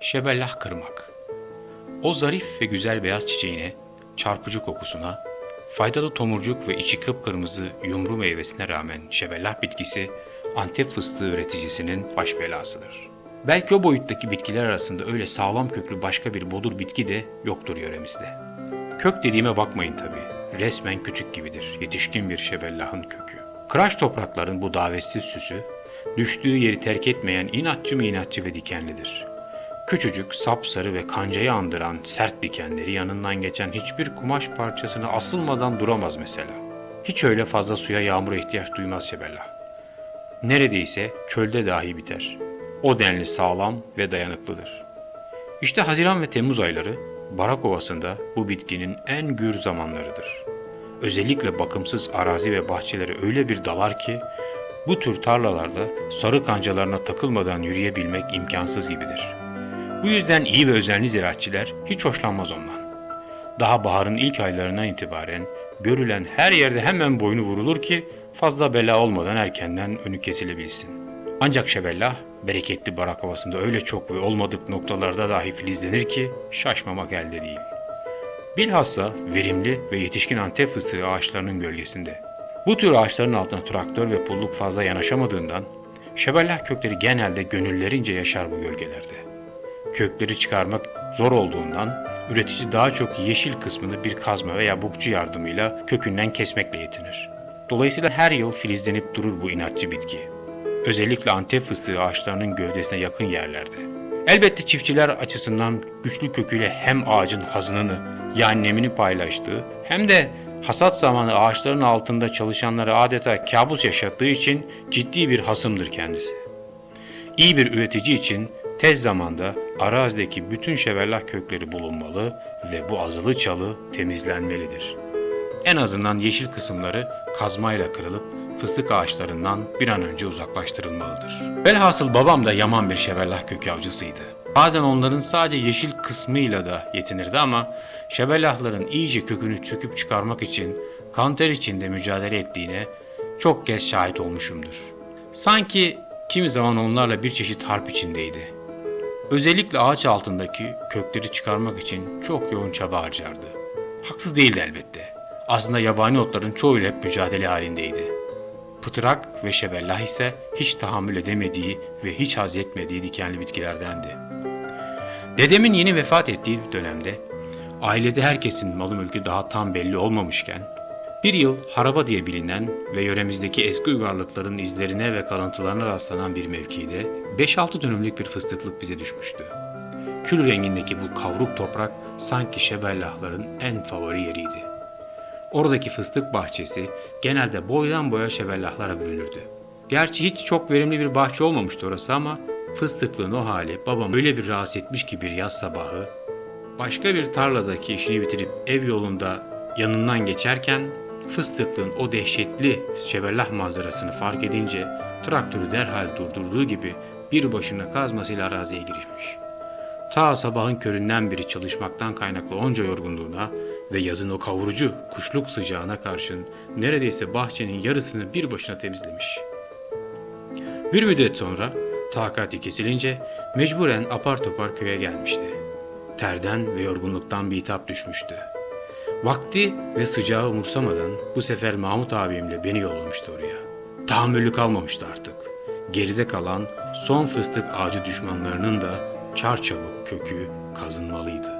şebellah kırmak. O zarif ve güzel beyaz çiçeğine, çarpıcı kokusuna, faydalı tomurcuk ve içi kıpkırmızı yumru meyvesine rağmen şebellah bitkisi Antep fıstığı üreticisinin baş belasıdır. Belki o boyuttaki bitkiler arasında öyle sağlam köklü başka bir bodur bitki de yoktur yöremizde. Kök dediğime bakmayın tabii. Resmen kütük gibidir. Yetişkin bir şebellahın kökü. Kıraç toprakların bu davetsiz süsü, düştüğü yeri terk etmeyen inatçı mı inatçı ve dikenlidir. Küçücük, sapsarı ve kancayı andıran sert dikenleri yanından geçen hiçbir kumaş parçasına asılmadan duramaz mesela. Hiç öyle fazla suya yağmura ihtiyaç duymaz şebellah. Neredeyse çölde dahi biter. O denli sağlam ve dayanıklıdır. İşte Haziran ve Temmuz ayları Barak Ovası'nda bu bitkinin en gür zamanlarıdır. Özellikle bakımsız arazi ve bahçelere öyle bir dalar ki bu tür tarlalarda sarı kancalarına takılmadan yürüyebilmek imkansız gibidir. Bu yüzden iyi ve özenli ziraatçiler hiç hoşlanmaz ondan. Daha baharın ilk aylarından itibaren görülen her yerde hemen boynu vurulur ki fazla bela olmadan erkenden önü kesilebilsin. Ancak şebellah bereketli barak havasında öyle çok ve olmadık noktalarda dahi filizlenir ki şaşmamak elde değil. Bilhassa verimli ve yetişkin antep fıstığı ağaçlarının gölgesinde. Bu tür ağaçların altına traktör ve pulluk fazla yanaşamadığından şebellah kökleri genelde gönüllerince yaşar bu gölgelerde. Kökleri çıkarmak zor olduğundan üretici daha çok yeşil kısmını bir kazma veya bukçu yardımıyla kökünden kesmekle yetinir. Dolayısıyla her yıl filizlenip durur bu inatçı bitki. Özellikle antep fıstığı ağaçlarının gövdesine yakın yerlerde. Elbette çiftçiler açısından güçlü köküyle hem ağacın hazınını yani nemini paylaştığı hem de hasat zamanı ağaçların altında çalışanları adeta kabus yaşattığı için ciddi bir hasımdır kendisi. İyi bir üretici için tez zamanda arazideki bütün şeverlah kökleri bulunmalı ve bu azılı çalı temizlenmelidir. En azından yeşil kısımları kazmayla kırılıp fıstık ağaçlarından bir an önce uzaklaştırılmalıdır. Velhasıl babam da yaman bir şeverlah kökü avcısıydı. Bazen onların sadece yeşil kısmıyla da yetinirdi ama şebellahların iyice kökünü söküp çıkarmak için kanter içinde mücadele ettiğine çok kez şahit olmuşumdur. Sanki kimi zaman onlarla bir çeşit harp içindeydi. Özellikle ağaç altındaki kökleri çıkarmak için çok yoğun çaba harcardı. Haksız değildi elbette. Aslında yabani otların çoğuyla hep mücadele halindeydi. Pıtırak ve şebellah ise hiç tahammül edemediği ve hiç haz etmediği dikenli bitkilerdendi. Dedemin yeni vefat ettiği dönemde ailede herkesin malı mülkü daha tam belli olmamışken bir yıl haraba diye bilinen ve yöremizdeki eski uygarlıkların izlerine ve kalıntılarına rastlanan bir mevkide 5-6 dönümlük bir fıstıklık bize düşmüştü. Kül rengindeki bu kavruk toprak sanki şebellahların en favori yeriydi. Oradaki fıstık bahçesi genelde boydan boya şebellahlara bürünürdü. Gerçi hiç çok verimli bir bahçe olmamıştı orası ama fıstıklığın o hali babam öyle bir rahatsız etmiş ki bir yaz sabahı başka bir tarladaki işini bitirip ev yolunda yanından geçerken fıstıklığın o dehşetli şebellah manzarasını fark edince traktörü derhal durdurduğu gibi bir başına kazmasıyla araziye girişmiş. Ta sabahın köründen beri çalışmaktan kaynaklı onca yorgunluğuna ve yazın o kavurucu kuşluk sıcağına karşın neredeyse bahçenin yarısını bir başına temizlemiş. Bir müddet sonra takati kesilince mecburen apar topar köye gelmişti. Terden ve yorgunluktan bitap düşmüştü. Vakti ve sıcağı umursamadan bu sefer Mahmut abimle beni yollamıştı oraya. Tahammülü kalmamıştı artık. Geride kalan son fıstık ağacı düşmanlarının da çarçabuk kökü kazınmalıydı.